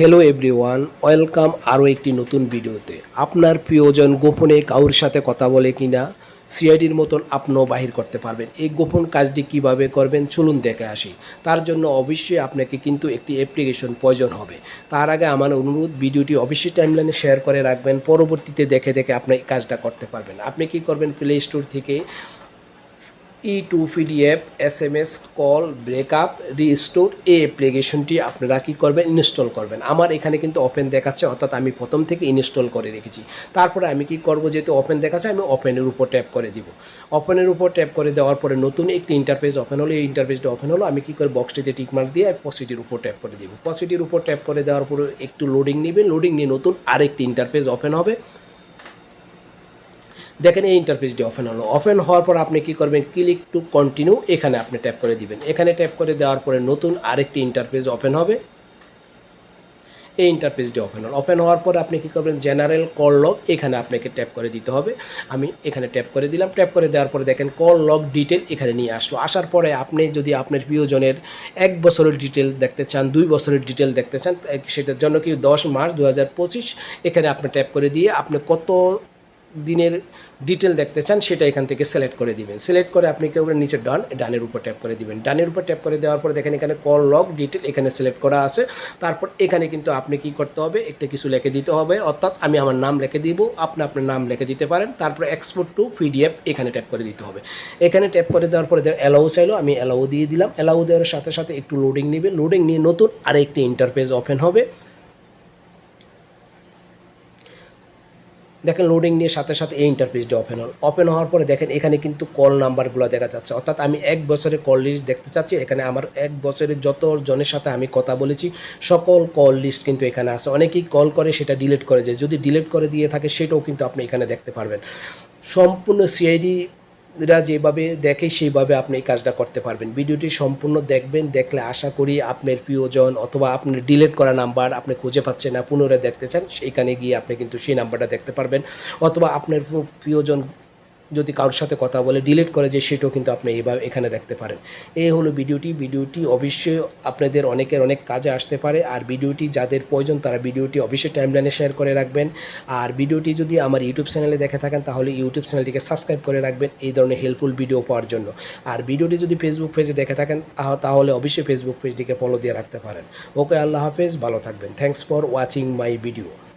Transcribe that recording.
Hello everyone welcome আরও একটি নতুন ভিডিওতে। আপনার প্রিয়জন গোপনে কাউর সাথে কথা বলে কিনা, সিআইডির মতন আপনিও বাহির করতে পারবেন। এই গোপন কাজটি কীভাবে করবেন চলুন দেখে আসি। তার জন্য অবশ্যই আপনাকে কিন্তু একটি অ্যাপ্লিকেশন প্রয়োজন হবে। তার আগে আমার অনুরোধ, ভিডিওটি অবশ্যই টাইমলাইনে শেয়ার করে রাখবেন। পরবর্তীতে দেখে দেখে আপনি এই কাজটা করতে পারবেন। আপনি কি করবেন প্লে স্টোর থেকে E to PDF S M S call backup restore এই অ্যাপ্লিকেশনটি আপনারা কী করবেন? ইনস্টল করবেন। আমার এখানে কিন্তু ওপেন দেখাচ্ছে, অর্থাৎ আমি প্রথম থেকে ইনস্টল করে রেখেছি। তারপরে আমি কি করব? যেহেতু ওপেন দেখাচ্ছে, আমি ওপেনের উপর ট্যাপ করে দিব। ওপেনের উপর ট্যাপ করে দেওয়ার পরে নতুন একটি ইন্টারফেস ওপেন হলো। এই ইন্টারফেসটা ওপেন হলো। আমি কী করে বক্সটিতে টিকমার্ক দিয়ে পসিটির উপর ট্যাপ করে দিব। পসিটির উপর ট্যাপ করে দেওয়ার পরে একটু লোডিং নেবেন। লোডিং নিয়ে নতুন আরেকটি ইন্টারফেস ওপেন হবে। দেখেন এই ইন্টারফেসটি ওপেন হলো। ওপেন হওয়ার পর আপনি কি করবেন? ক্লিক টু কন্টিনিউ এখানে আপনি ট্যাপ করে দিবেন। এখানে ট্যাপ করে দেওয়ার পরে নতুন আরেকটি ইন্টারফেস ওপেন হবে। এই ইন্টারফেসটি ওপেন হল। ওপেন হওয়ার পর আপনি কী করবেন? জেনারেল কল লগ এখানে আপনাকে ট্যাপ করে দিতে হবে। আমি এখানে ট্যাপ করে দিলাম। ট্যাপ করে দেওয়ার পরে দেখেন কল লগ ডিটেল এখানে নিয়ে আসলো। আসার পরে আপনি যদি আপনার প্রিয়জনের এক বছরের ডিটেল দেখতে চান, দুই বছরের ডিটেল দেখতে চান, সেটার জন্য কি দশ মার্চ দু হাজার পঁচিশ এখানে আপনি ট্যাপ করে দিয়ে আপনি কত দিনের ডিটেল দেখতে চান, সেটা এখান থেকে সিলেক্ট করে দিবেন। সিলেক্ট করে আপনি কেউ নিচে ডান ডানের উপর ট্যাপ করে দিবেন। ডানের উপর ট্যাপ করে দেওয়ার পরে দেখেন এখানে কল লগ ডিটেল এখানে সিলেক্ট করা আছে। তারপর এখানে কিন্তু আপনি কি করতে হবে, একটা কিছু লিখে দিতে হবে। অর্থাৎ আমি আমার নাম লিখে দিব, আপনি আপনার নাম লিখে দিতে পারেন। তারপর এক্সপোর্ট টু পিডিএফ এখানে ট্যাপ করে দিতে হবে। এখানে ট্যাপ করে দেওয়ার পরে অ্যালাউ চাইলো, আমি অ্যালাউ দিয়ে দিলাম। অ্যালাউ দেওয়ার সাথে সাথে একটু লোডিং নেবে লোডিং নিয়ে নতুন আরেকটি ইন্টারফেস ওপেন হবে। দেখেন লোডিং নিয়ে সাথে সাথে এই ইন্টারফেসটি ওপেন হল। ওপেন হওয়ার পরে দেখেন এখানে কিন্তু কল নাম্বারগুলো দেখা যাচ্ছে। অর্থাৎ আমি এক বছরের কল লিস্ট দেখতে চাচ্ছি, এখানে আমার এক বছরের যত জনের সাথে আমি কথা বলেছি, সকল কল লিস্ট কিন্তু এখানে আছে। অনেকেই কল করে, সেটা ডিলিট করে যায় যদি ডিলিট করে দিয়ে থাকে, সেটাও কিন্তু আপনি এখানে দেখতে পারবেন। সম্পূর্ণ সিআইডি রা যেভাবে দেখে সেইভাবে আপনি এই কাজটা করতে পারবেন। ভিডিওটি সম্পূর্ণ দেখবেন, দেখলে আশা করি আপনার প্রিয়জন অথবা আপনার ডিলেট করা নাম্বার আপনি খুঁজে পাচ্ছেন না, পুনরায় দেখতে চান, সেইখানে গিয়ে আপনি কিন্তু সেই নাম্বারটা দেখতে পারবেন। অথবা আপনার প্রিয়জন যদি কারোর সাথে কথা বলে ডিলিট করে যে সেটাও কিন্তু আপনি এইভাবে এখানে দেখতে পারেন। এই হলো ভিডিওটি। ভিডিওটি অবশ্যই আপনাদের অনেকের অনেক কাজে আসতে পারে। আর ভিডিওটি যাদের প্রয়োজন, তারা ভিডিওটি অবশ্যই টাইমলাইনে শেয়ার করে রাখবেন। আর ভিডিওটি যদি আমার ইউটিউব চ্যানেলে দেখে থাকেন, তাহলে ইউটিউব চ্যানেলটিকে সাবস্ক্রাইব করে রাখবেন এই ধরনের হেল্পফুল ভিডিও পাওয়ার জন্য। আর ভিডিওটি যদি ফেসবুক পেজে দেখে থাকেন তাহলে অবশ্যই ফেসবুক পেজটিকে ফলো দিয়ে রাখতে পারেন। ওকে, আল্লাহ হাফেজ। ভালো থাকবেন। Thanks for watching my video